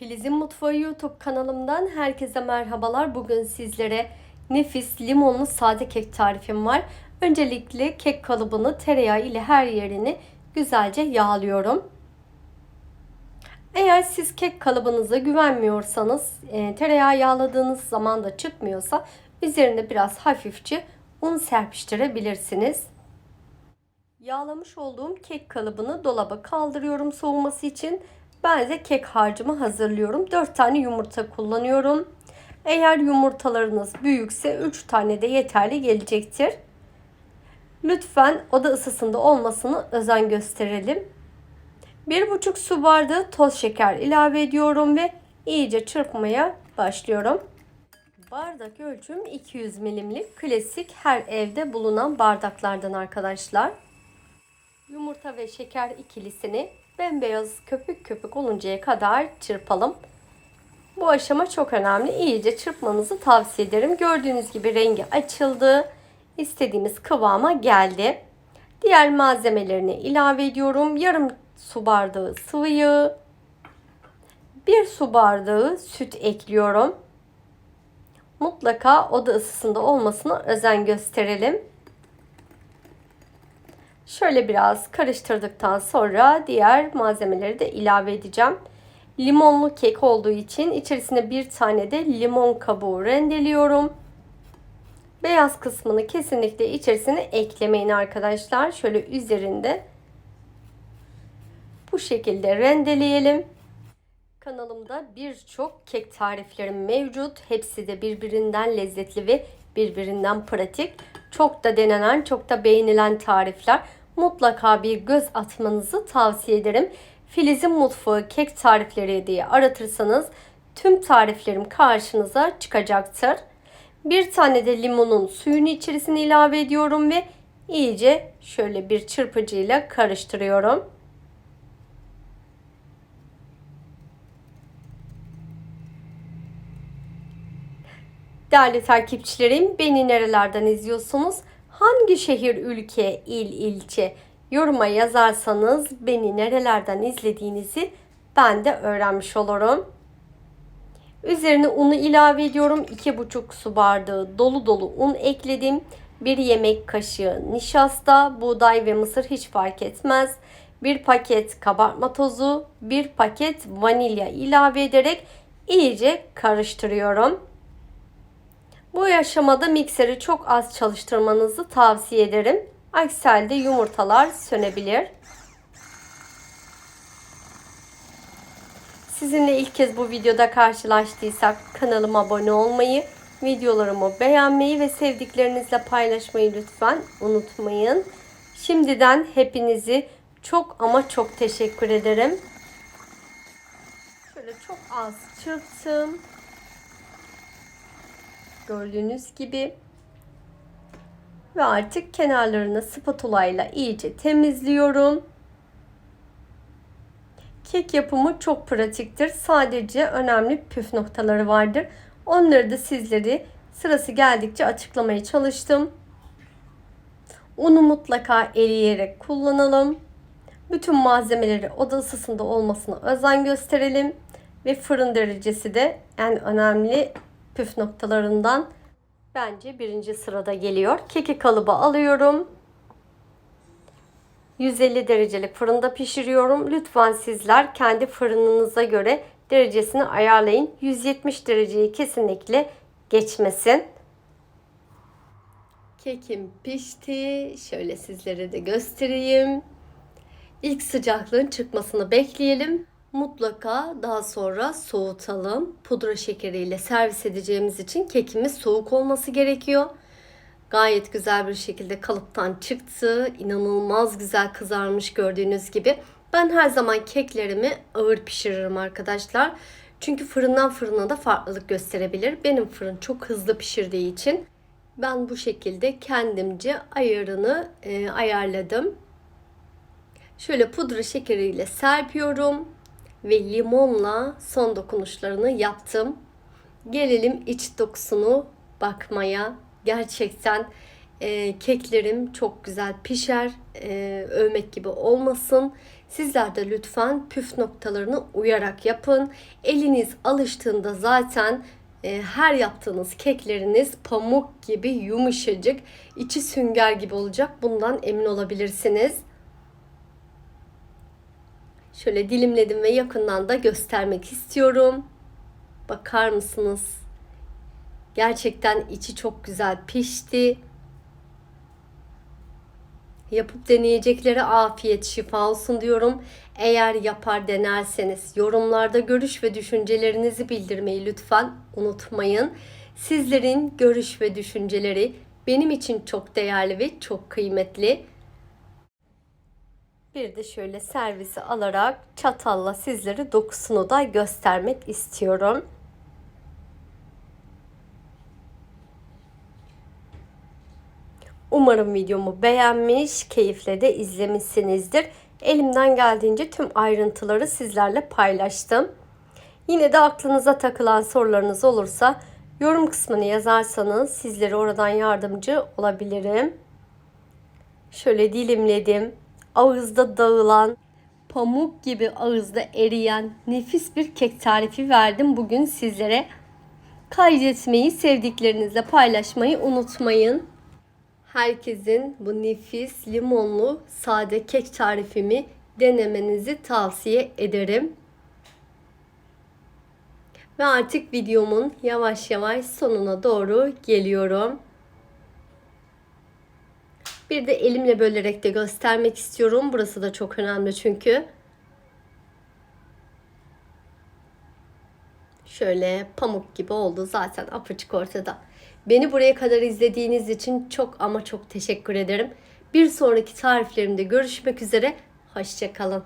Filiz'in Mutfağı YouTube kanalımdan herkese merhabalar. Bugün sizlere nefis limonlu sade kek tarifim var. Öncelikle kek kalıbını tereyağı ile her yerini güzelce yağlıyorum. Eğer siz kek kalıbınıza güvenmiyorsanız, e, tereyağı yağladığınız zaman da çıkmıyorsa üzerine biraz hafifçe un serpiştirebilirsiniz. Yağlamış olduğum kek kalıbını dolaba kaldırıyorum soğuması için. Ben de kek harcımı hazırlıyorum. 4 tane yumurta kullanıyorum. Eğer yumurtalarınız büyükse 3 tane de yeterli gelecektir. Lütfen oda ısısında olmasını özen gösterelim. 1,5 su bardağı toz şeker ilave ediyorum ve iyice çırpmaya başlıyorum. Bardak ölçüm 200 milimlik klasik her evde bulunan bardaklardan arkadaşlar. Yumurta ve şeker ikilisini bembeyaz köpük köpük oluncaya kadar çırpalım. Bu aşama çok önemli. İyice çırpmanızı tavsiye ederim. Gördüğünüz gibi rengi açıldı. İstediğimiz kıvama geldi. Diğer malzemelerini ilave ediyorum. Yarım su bardağı sıvı yağ, bir su bardağı süt ekliyorum. Mutlaka oda ısısında olmasına özen gösterelim. Şöyle biraz karıştırdıktan sonra diğer malzemeleri de ilave edeceğim. Limonlu kek olduğu için içerisine bir tane de limon kabuğu rendeliyorum. Beyaz kısmını kesinlikle içerisine eklemeyin arkadaşlar. Şöyle üzerinde bu şekilde rendeleyelim. Kanalımda birçok kek tariflerim mevcut. Hepsi de birbirinden lezzetli ve birbirinden pratik. Çok da denenen, çok da beğenilen tarifler. Mutlaka bir göz atmanızı tavsiye ederim. Filiz'in Mutfağı kek tarifleri diye aratırsanız tüm tariflerim karşınıza çıkacaktır. Bir tane de limonun suyunu içerisine ilave ediyorum ve iyice şöyle bir çırpıcıyla karıştırıyorum. Değerli takipçilerim, beni nerelerden izliyorsunuz? Hangi şehir, ülke, il, ilçe yoruma yazarsanız beni nerelerden izlediğinizi ben de öğrenmiş olurum. Üzerine unu ilave ediyorum. 2,5 su bardağı dolu dolu un ekledim. 1 yemek kaşığı nişasta, buğday ve mısır hiç fark etmez. 1 paket kabartma tozu, 1 paket vanilya ilave ederek iyice karıştırıyorum. Bu aşamada mikseri çok az çalıştırmanızı tavsiye ederim. Aksi halde yumurtalar sönebilir. Sizinle ilk kez bu videoda karşılaştıysak kanalıma abone olmayı, videolarımı beğenmeyi ve sevdiklerinizle paylaşmayı lütfen unutmayın. Şimdiden hepinizi çok ama çok teşekkür ederim. Şöyle çok az çırptım. Gördüğünüz gibi. Ve artık kenarlarını spatula ile iyice temizliyorum. Kek yapımı çok pratiktir. Sadece önemli püf noktaları vardır. Onları da sizleri sırası geldikçe açıklamaya çalıştım. Unu mutlaka eleyerek kullanalım. Bütün malzemeleri oda ısısında olmasına özen gösterelim. Ve fırın derecesi de en önemli püf noktalarından bence birinci sırada geliyor. Keki kalıba alıyorum. 150 derecelik fırında pişiriyorum. Lütfen sizler kendi fırınınıza göre derecesini ayarlayın. 170 dereceyi kesinlikle geçmesin. Kekim pişti. Şöyle sizlere de göstereyim. İlk sıcaklığın çıkmasını bekleyelim. Mutlaka daha sonra soğutalım. Pudra şekeriyle servis edeceğimiz için kekimiz soğuk olması gerekiyor. Gayet güzel bir şekilde kalıptan çıktı. İnanılmaz güzel kızarmış gördüğünüz gibi. Ben her zaman keklerimi ağır pişiririm arkadaşlar. Çünkü fırından fırına da farklılık gösterebilir. Benim fırın çok hızlı pişirdiği için ben bu şekilde kendimce ayarını e, ayarladım. Şöyle pudra şekeriyle serpiyorum ve limonla son dokunuşlarını yaptım. Gelelim iç dokusunu bakmaya. Gerçekten e, keklerim çok güzel pişer. E, övmek gibi olmasın. Sizler de lütfen püf noktalarını uyarak yapın. Eliniz alıştığında zaten e, her yaptığınız kekleriniz pamuk gibi yumuşacık, içi sünger gibi olacak. Bundan emin olabilirsiniz. Şöyle dilimledim ve yakından da göstermek istiyorum. Bakar mısınız? Gerçekten içi çok güzel pişti. Yapıp deneyeceklere afiyet şifa olsun diyorum. Eğer yapar denerseniz yorumlarda görüş ve düşüncelerinizi bildirmeyi lütfen unutmayın. Sizlerin görüş ve düşünceleri benim için çok değerli ve çok kıymetli. Bir de şöyle servisi alarak çatalla sizlere dokusunu da göstermek istiyorum. Umarım videomu beğenmiş, keyifle de izlemişsinizdir. Elimden geldiğince tüm ayrıntıları sizlerle paylaştım. Yine de aklınıza takılan sorularınız olursa yorum kısmını yazarsanız sizlere oradan yardımcı olabilirim. Şöyle dilimledim. Ağızda dağılan, pamuk gibi ağızda eriyen nefis bir kek tarifi verdim bugün sizlere. Kaydetmeyi, sevdiklerinizle paylaşmayı unutmayın. Herkesin bu nefis limonlu sade kek tarifimi denemenizi tavsiye ederim. Ve artık videomun yavaş yavaş sonuna doğru geliyorum. Bir de elimle bölerek de göstermek istiyorum. Burası da çok önemli çünkü. Şöyle pamuk gibi oldu zaten apaçık ortada. Beni buraya kadar izlediğiniz için çok ama çok teşekkür ederim. Bir sonraki tariflerimde görüşmek üzere. Hoşçakalın.